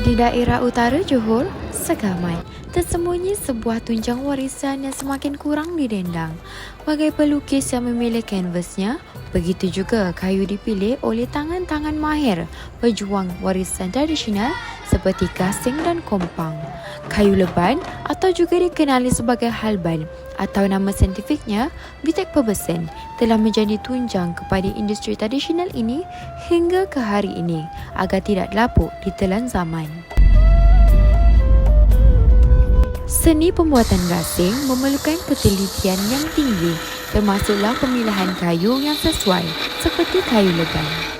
Di daerah utara Johor, Segamat, tersembunyi sebuah tunjang warisan yang semakin kurang didendang. Bagai pelukis yang memilih kanvasnya, begitu juga kayu dipilih oleh tangan-tangan mahir pejuang warisan tradisional seperti gasing dan kompang. Kayu leban atau juga dikenali sebagai halban atau nama saintifiknya bitek pebesen telah menjadi tunjang kepada industri tradisional ini hingga ke hari ini agar tidak lapuk ditelan zaman. Seni pembuatan gasing memerlukan ketelitian yang tinggi termasuklah pemilihan kayu yang sesuai seperti kayu leban.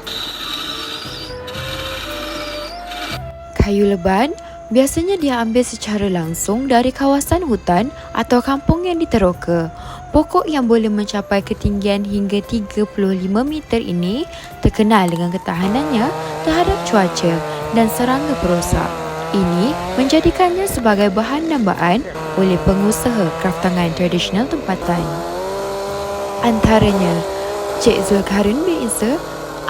Kayu leban biasanya diambil secara langsung dari kawasan hutan atau kampung yang diteroka. Pokok yang boleh mencapai ketinggian hingga 35 meter ini terkenal dengan ketahanannya terhadap cuaca dan serangga perosak. Ini menjadikannya sebagai bahan dambaan oleh pengusaha kraftangan tradisional tempatan. Antaranya, Cik Zulkarun bin Isa,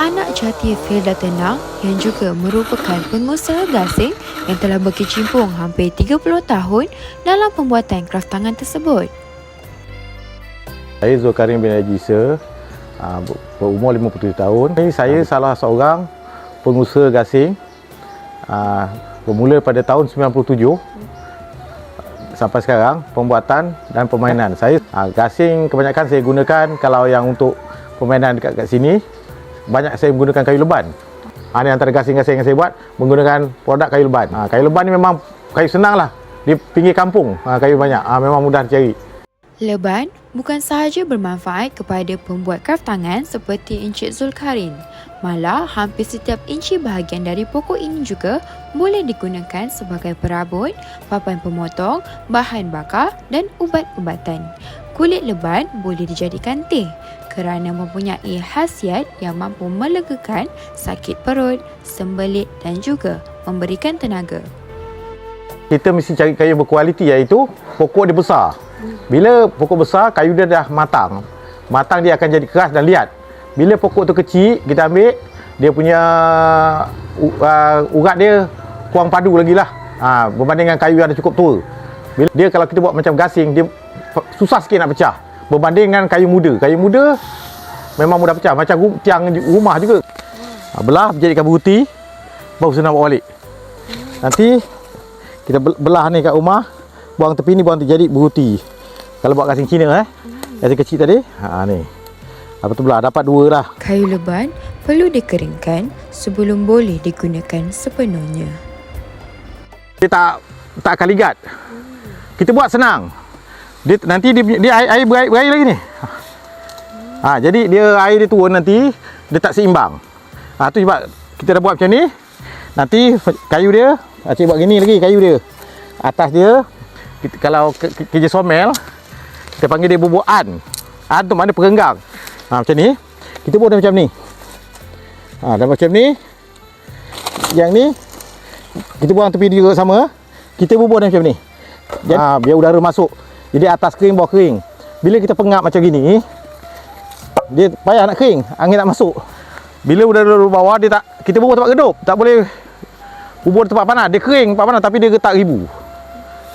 anak jati Filda Tenang yang juga merupakan pengusaha gasing yang telah berkecimpung hampir 30 tahun dalam pembuatan kraftangan tersebut. Saya Zulkarin bin Haji Isa, ah, ber- berumur 57 tahun. Ini saya salah seorang pengusaha gasing ah, bermula pada tahun 97 sampai sekarang pembuatan dan permainan. Saya ah, gasing kebanyakan saya gunakan kalau yang untuk permainan dekat kat sini banyak saya menggunakan kayu leban. Ha, ini antara gasing-gasing yang saya buat menggunakan produk kayu leban. Ha, kayu leban ni memang kayu senang lah. Di pinggir kampung ha, kayu banyak. Ha, memang mudah dicari. Leban bukan sahaja bermanfaat kepada pembuat kraftangan seperti Encik Zulkarin, malah hampir setiap inci bahagian dari pokok ini juga boleh digunakan sebagai perabot, papan pemotong, bahan bakar dan ubat-ubatan. Kulit leban boleh dijadikan teh kerana mempunyai khasiat yang mampu melegakan sakit perut, sembelit dan juga memberikan tenaga. Kita mesti cari kayu berkualiti iaitu pokok dia besar. Bila pokok besar, kayu dia dah matang. Matang dia akan jadi keras dan liat. Bila pokok tu kecil, kita ambil dia punya uh, urat dia kurang padu lagi lah. Ha, berbanding dengan kayu yang dah cukup tua. Bila dia kalau kita buat macam gasing, dia susah sikit nak pecah. Berbanding dengan kayu muda. Kayu muda memang mudah pecah. Macam ru- tiang rumah juga. Ha, belah, jadikan beruti, baru senang bawa balik. Nanti kita bel- belah ni kat rumah, buang tepi ni buang jadi beruti. Kalau buat gasing Cina eh. Gasing kecil tadi, ha ni. Apa tu belah dapat dua lah. Kayu leban perlu dikeringkan sebelum boleh digunakan sepenuhnya. Dia tak tak akan ligat. Kita buat senang. Dia nanti dia, dia air, air berair, berair lagi ni. Ha, jadi dia air dia turun nanti dia tak seimbang. Ha tu sebab kita dah buat macam ni. Nanti kayu dia, Acik buat gini lagi kayu dia. Atas dia kita, kalau ke- ke- kerja somel kita panggil dia bubuk an. An tu mana perenggang. Ha macam ni. Kita buat dia macam ni. Ha dah macam ni. Yang ni kita buang tepi dia sama. Kita bubuh dia macam ni. Jadi, ha, biar udara masuk. Jadi atas kering, bawah kering. Bila kita pengap macam gini, dia payah nak kering, angin nak masuk. Bila udara dari bawah dia tak kita bubuh tempat redup, tak boleh bubuh tempat panas. Dia kering tempat panas tapi dia getak ribu.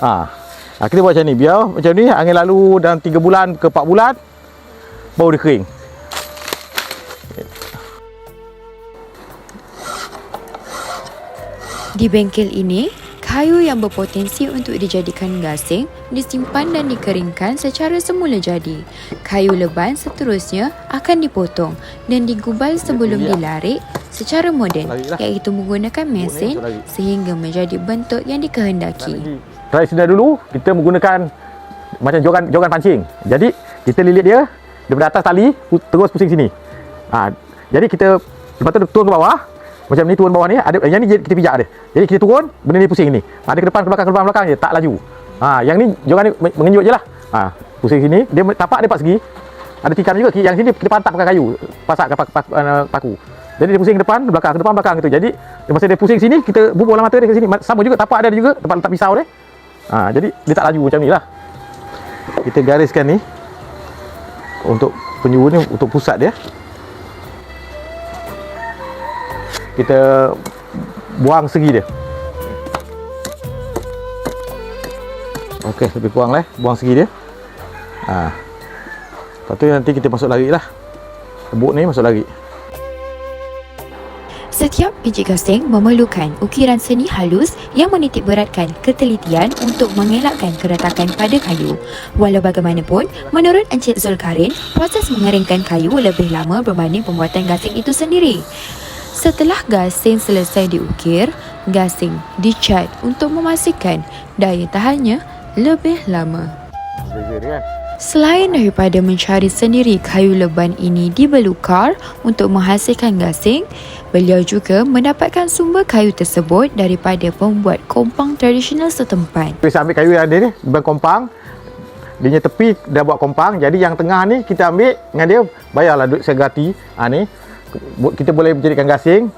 Ha. ha kita buat macam ni, biar macam ni angin lalu dalam 3 bulan ke 4 bulan baru dia kering. Di bengkel ini, kayu yang berpotensi untuk dijadikan gasing disimpan dan dikeringkan secara semula jadi. Kayu leban seterusnya akan dipotong dan digubal sebelum dilarik secara moden Larilah. iaitu menggunakan mesin sehingga menjadi bentuk yang dikehendaki. Tradisional dulu kita menggunakan macam joran joran pancing. Jadi kita lilit dia daripada atas tali terus pusing sini. Ha, jadi kita lepas tu turun ke bawah macam ni turun bawah ni ada yang ni kita pijak dia. Jadi kita turun benda ni pusing ni. Ada ke depan ke belakang ke depan ke belakang je tak laju. Ha, yang ni joran ni me- mengenjut je lah. Ha, pusing sini dia tapak dia segi. Ada tikar juga yang sini kita pantat pakai kayu pasak ke paku, paku. Jadi dia pusing ke depan, belakang, ke depan, belakang gitu. Jadi masa dia pusing sini, kita bubuh dalam mata dia ke sini. Sama juga tapak dia juga, tempat letak pisau dia. Ha, jadi dia tak laju macam ni lah. Kita gariskan ni untuk penjuru ni untuk pusat dia. Kita buang segi dia. Okey, lebih kurang lah eh, buang segi dia. Ha. Lepas tu nanti kita masuk lari lah. Buk ni masuk lari. Setiap biji gasing memerlukan ukiran seni halus yang menitik beratkan ketelitian untuk mengelakkan keretakan pada kayu. Walau bagaimanapun, menurut Encik Zulkarin, proses mengeringkan kayu lebih lama berbanding pembuatan gasing itu sendiri. Setelah gasing selesai diukir, gasing dicat untuk memastikan daya tahannya lebih lama. Kan. Selain daripada mencari sendiri kayu leban ini di belukar untuk menghasilkan gasing, beliau juga mendapatkan sumber kayu tersebut daripada pembuat kompang tradisional setempat. Kita ambil kayu yang ada ni, beban kompang. Dia punya tepi dah buat kompang. Jadi yang tengah ni kita ambil dengan dia bayarlah duit segati. Ha ni. Kita boleh menjadikan gasing.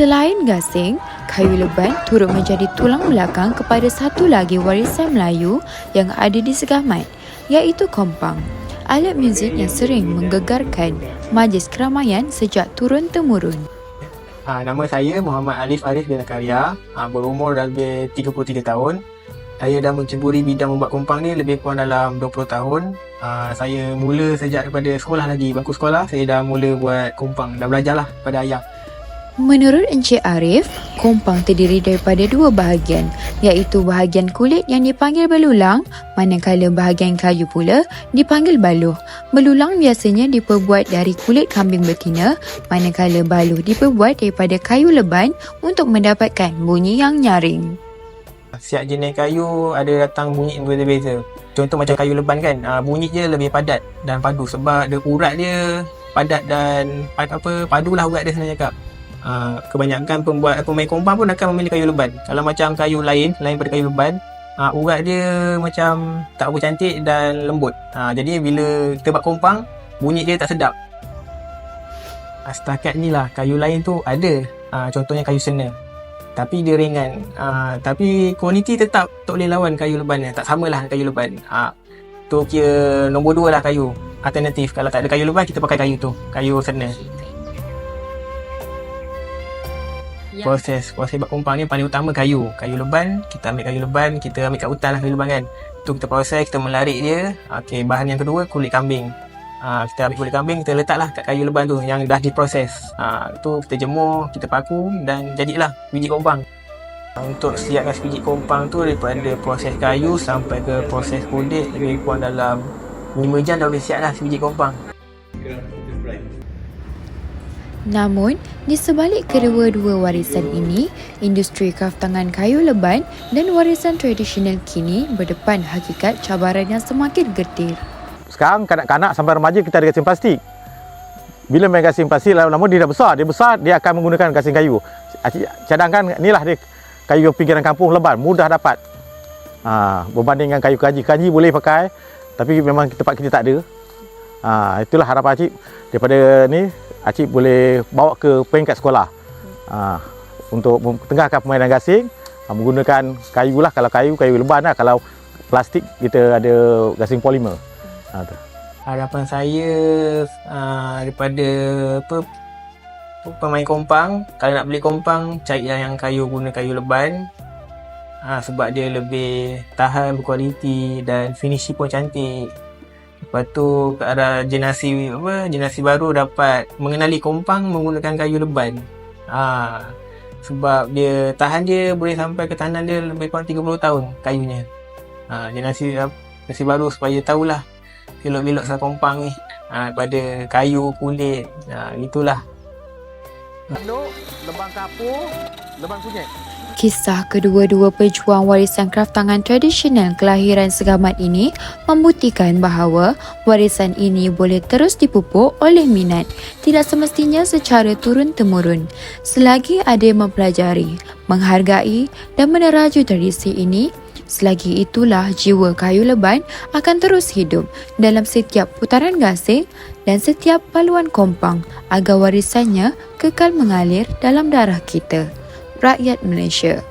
Selain gasing, kayu leban turut menjadi tulang belakang kepada satu lagi warisan Melayu yang ada di Segamat, iaitu kompang. Alat muzik yang sering menggegarkan majlis keramaian sejak turun-temurun. Ha, nama saya Muhammad Alif Arif bin Karya, ha, berumur dah lebih 33 tahun. Saya dah menceburi bidang membuat kompang ni lebih kurang dalam 20 tahun. Ha, saya mula sejak daripada sekolah lagi, bangku sekolah, saya dah mula buat kompang. Dah belajar lah pada ayah. Menurut Encik Arif, kompang terdiri daripada dua bahagian, iaitu bahagian kulit yang dipanggil belulang, manakala bahagian kayu pula dipanggil baluh. Belulang biasanya diperbuat dari kulit kambing betina, manakala baluh diperbuat daripada kayu leban untuk mendapatkan bunyi yang nyaring. Siap jenis kayu ada datang bunyi yang berbeza-beza. Contoh macam kayu leban kan, ha, bunyi dia lebih padat dan padu sebab dia urat dia padat dan apa padulah urat dia senang cakap. Uh, kebanyakan pembuat pemain kompang pun akan memilih kayu leban. Kalau macam kayu lain, lain daripada kayu leban, uh, urat dia macam tak apa cantik dan lembut. Uh, jadi bila kita buat kompang, bunyi dia tak sedap. Uh, setakat ni lah, kayu lain tu ada. Uh, contohnya kayu sena. Tapi dia ringan. Uh, tapi kualiti tetap tak boleh lawan kayu leban. Tak samalah kayu leban. Uh, tu kira nombor dua lah kayu. Alternatif. Kalau tak ada kayu leban, kita pakai kayu tu. Kayu sena. Proses proses buat kompang ni paling utama kayu. Kayu leban kita ambil kayu leban kita ambil kat hutan lah kayu leban kan. Tu kita proses kita melarik dia. Okey bahan yang kedua kulit kambing. Ha, kita ambil kulit kambing kita letak lah kat kayu leban tu yang dah diproses. Ha, tu kita jemur kita paku dan jadilah biji kompang untuk siapkan biji kompang tu daripada proses kayu sampai ke proses kulit lebih kurang dalam 5 jam dah boleh siap lah biji kompang Namun, di sebalik kedua-dua warisan ini, industri kraftangan kayu leban dan warisan tradisional kini berdepan hakikat cabaran yang semakin getir. Sekarang kanak-kanak sampai remaja kita ada gasing plastik. Bila main gasing plastik lama-lama dia dah besar, dia besar dia akan menggunakan gasing kayu. Cadangkan inilah dia kayu pinggiran kampung leban, mudah dapat. Ha, berbanding dengan kayu kaji, kaji boleh pakai tapi memang tempat kita tak ada. Ha, itulah harapan Acik daripada ni Acik boleh bawa ke peringkat sekolah. Ha, untuk tengahkan permainan gasing. Ha, menggunakan kayu lah. Kalau kayu kayu leban lah. Kalau plastik kita ada gasing polimer. Ha, tu. harapan saya uh, daripada apa pemain kompang kalau nak beli kompang carilah yang kayu guna kayu leban uh, sebab dia lebih tahan berkualiti dan finishing pun cantik lepas tu ke arah generasi apa generasi baru dapat mengenali kompang menggunakan kayu leban. Uh, sebab dia tahan dia boleh sampai ke tanah dia lebih kurang 30 tahun kayunya. Uh, generasi generasi baru supaya tahulah elok-elok satu kompang ni. Ha, daripada kayu, kulit ha, itulah. Lebang kapur, lebang kunyit. Kisah kedua-dua pejuang warisan kraftangan tradisional kelahiran Segamat ini membuktikan bahawa warisan ini boleh terus dipupuk oleh minat, tidak semestinya secara turun-temurun. Selagi ada mempelajari, menghargai dan meneraju tradisi ini, selagi itulah jiwa kayu leban akan terus hidup dalam setiap putaran gasing dan setiap paluan kompang agar warisannya kekal mengalir dalam darah kita, rakyat Malaysia.